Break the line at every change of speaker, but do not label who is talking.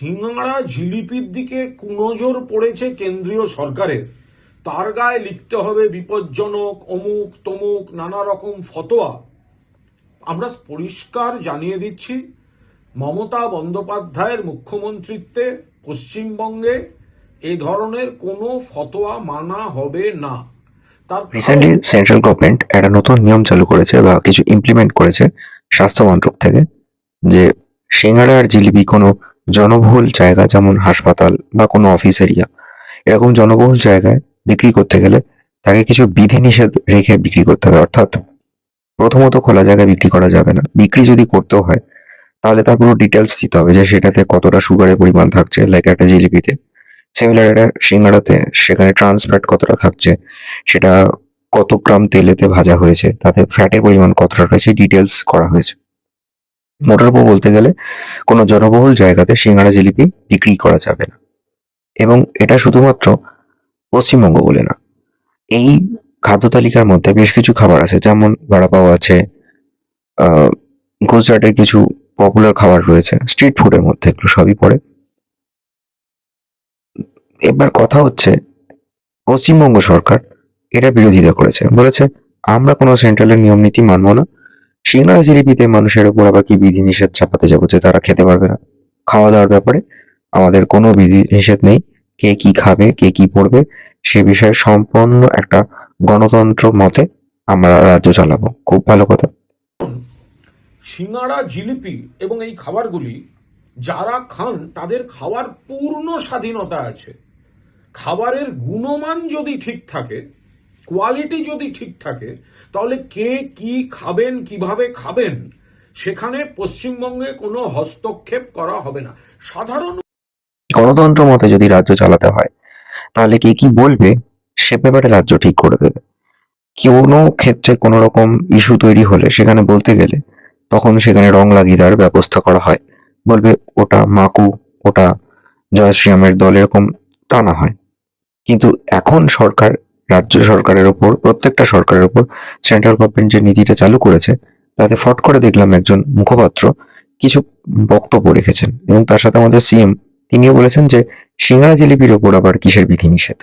সিঙ্গাড়া জিলিপির দিকে কুনজর পড়েছে কেন্দ্রীয় সরকারের। তার গায়ে লিখতে হবে বিপজ্জনক, অমুক, তমুক, নানা রকম ফতোয়া। আমরা পরিষ্কার জানিয়ে দিচ্ছি, মমতা বন্দ্যোপাধ্যায়ের মুখ্যমন্ত্রিত্বে পশ্চিমবঙ্গে এ ধরনের কোনো ফতোয়া মানা হবে না। তার
রিসেন্টলি সেন্ট্রাল গভর্নমেন্ট একটা নতুন নিয়ম চালু করেছে বা কিছু ইমপ্লিমেন্ট করেছে স্বাস্থ্য মন্ত্রক থেকে, যে সিঙ্গারা আর জিলিপি কোনো জনবহুল জায়গা যেমন হাসপাতাল বা কোনো অফিস এরিয়া এরকম জনবহুল জায়গায় বিক্রি করতে গেলে তাকে কিছু বিধিনিষেধ রেখে বিক্রি করতে হবে। অর্থাৎ প্রথমত খোলা জায়গায় বিক্রি করা যাবে না। বিক্রি যদি করতেও হয়, তাহলে তার পুরো ডিটেলস দিতে হবে যে সেটাতে কতটা সুগারের পরিমাণ থাকছে লাইক একটা জিলিপিতে। সিমিলার একটা সিঙ্গারাতে সেখানে ট্রান্সফ্যাট কতটা থাকছে, সেটা কত গ্রাম তেলেতে ভাজা হয়েছে, তাতে ফ্যাটের পরিমাণ কতটা রয়েছে ডিটেলস করা হয়েছে। মোটার উপর বলতে গেলে কোনো জনবহুল জায়গাতে সিঙ্গারা জিলিপি বিক্রি করা যাবে না। এবং এটা শুধুমাত্র পশ্চিমবঙ্গ বলে না, এই খাদ্য তালিকার মধ্যে বেশ কিছু খাবার আছে, যেমন বড়াপাও আছে গুজরাটের কিছু পপুলার খাবার রয়েছে স্ট্রিট ফুডের মধ্যে এগুলো সবই পড়ে। এবার কথা হচ্ছে, পশ্চিমবঙ্গ সরকার এটা বিরোধিতা করেছে, বলেছে, আমরা কোনো সেন্ট্রালের নিয়ম নীতি মানবো না সিঙ্গারা জিলিপিতে মানুষের উপর আবার কি বিধি নিষেধ চাপাতে যাব যে তারা খেতে পারবে না? খাওয়া দাওয়ার ব্যাপারে আমাদের কোনো বিধি নিষেধ নেই। কে কি খাবে, কে কি পড়বে, সে বিষয়ে সম্পূর্ণ একটা গণতন্ত্র মতে আমরা রাজ্য চালাবো। খুব ভালো কথা।
সিঙ্গাড়া জিলিপি এবং এই খাবারগুলি যারা খান, তাদের খাওয়ার পূর্ণ স্বাধীনতা আছে। খাবারের গুণমান যদি ঠিক থাকে কোয়ালিটি যদি ঠিক থাকে, তাহলে কে কি খাবেন, কীভাবে খাবেন, সেখানে পশ্চিমবঙ্গে কোনো হস্তক্ষেপ করা হবে না। সাধারণ
গণতন্ত্র মতে যদি রাজ্য চালাতে হয়, তাহলে কে কি বলবে, সে ব্যাপারে রাজ্য ঠিক করে দেবে। কোনো ক্ষেত্রে কোনো রকম ইস্যু তৈরি হলে, সেখানে বলতে গেলে, তখন সেখানে রং লাগিয়ে দেওয়ার ব্যবস্থা করা হয়। বলবে, ওটা মাকু, ওটা জয়শ্রীরামের দল, এরকম টানা হয়। কিন্তু এখন সরকার রাজ্য সরকারের ওপর, প্রত্যেকটা সরকারের ওপর সেন্ট্রাল গভর্নমেন্ট যে নীতিটা চালু করেছে, তাতে ফট করে দেখলাম একজন মুখপাত্র কিছু বক্তব্য রেখেছেন এবং তার সাথে আমাদের সিএম তিনিও বলেছেন যে সিঙ্গারা জিলিপির ওপর আবার কিসের বিধিনিষেধ?